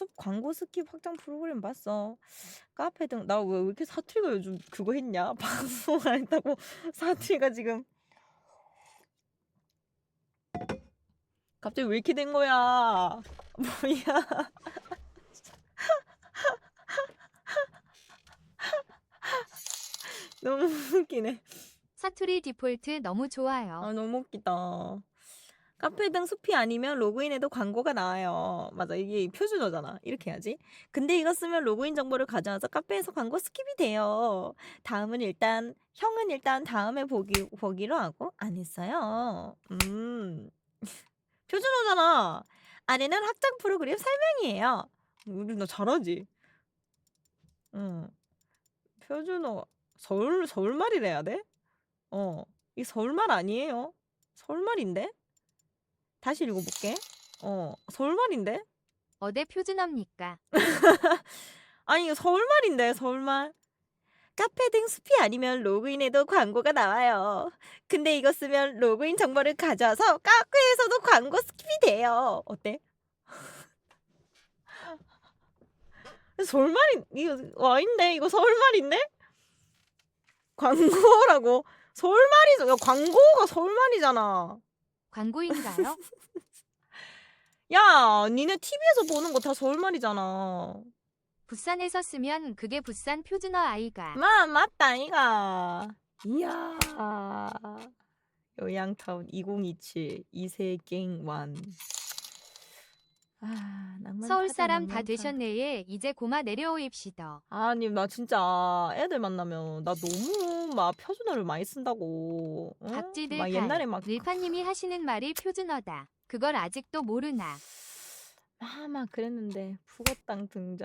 숲 광고 스킵 확장 프로그램 봤어. 카페 등나왜왜 이렇게 사투리가 요즘 그거 했냐? 방송 안 했다고 사투리가 지금 갑자기 왜 이렇게 된 거야? 뭐야? 너무 웃기네. 사투리 디폴트 너무 좋아요. 아 너무 웃기다. 카페 등 숲이 아니면 로그인해도 광고가 나와요. 맞아 이게 표준어잖아. 이렇게 해야지. 근데 이거 쓰면 로그인 정보를 가져와서 카페에서 광고 스킵이 돼요. 다음은 일단 형은 일단 다음에 보기 보기로 하고 안 했어요. 음 표준어잖아. 아래는 확장 프로그램 설명이에요. 우리 나 잘하지. 응. 표준어 서울 서울말이라 해야 돼? 어. 이 서울말 아니에요. 서울말인데? 다시 읽어볼게. 어, 서울말인데? 어대 표준어입니까? 아니, 이거 서울말인데, 서울말. 카페 등 숲이 아니면 로그인해도 광고가 나와요. 근데 이거 쓰면 로그인 정보를 가져와서 카페에서도 광고 스킵이 돼요. 어때? 서울말인, 이거 와인데? 이거 서울말인데? 광고라고. 서울말이죠. 야, 광고가 서울말이잖아. 광고인가요? 야, 니네 TV에서 보는 거 다 서울 말이잖아. 부산에서 쓰면 그게 부산 표준어 아이가. 마, 맞다, 이가. 이야. 요양타운 2027 이세갱완. 아, 낭만 서울 사람 다 낭만 타. 되셨네에 이제 고마 내려오입시다. 아니, 나 진짜 애들 만나면 나 너무 막 표준어를 많이 쓴다고. 응? 박지들 막 갈. 옛날에 막 릴파님이 하시는 말이 표준어다. 그걸 아직도 모르나. 아, 막 그랬는데 푸거땅 등장.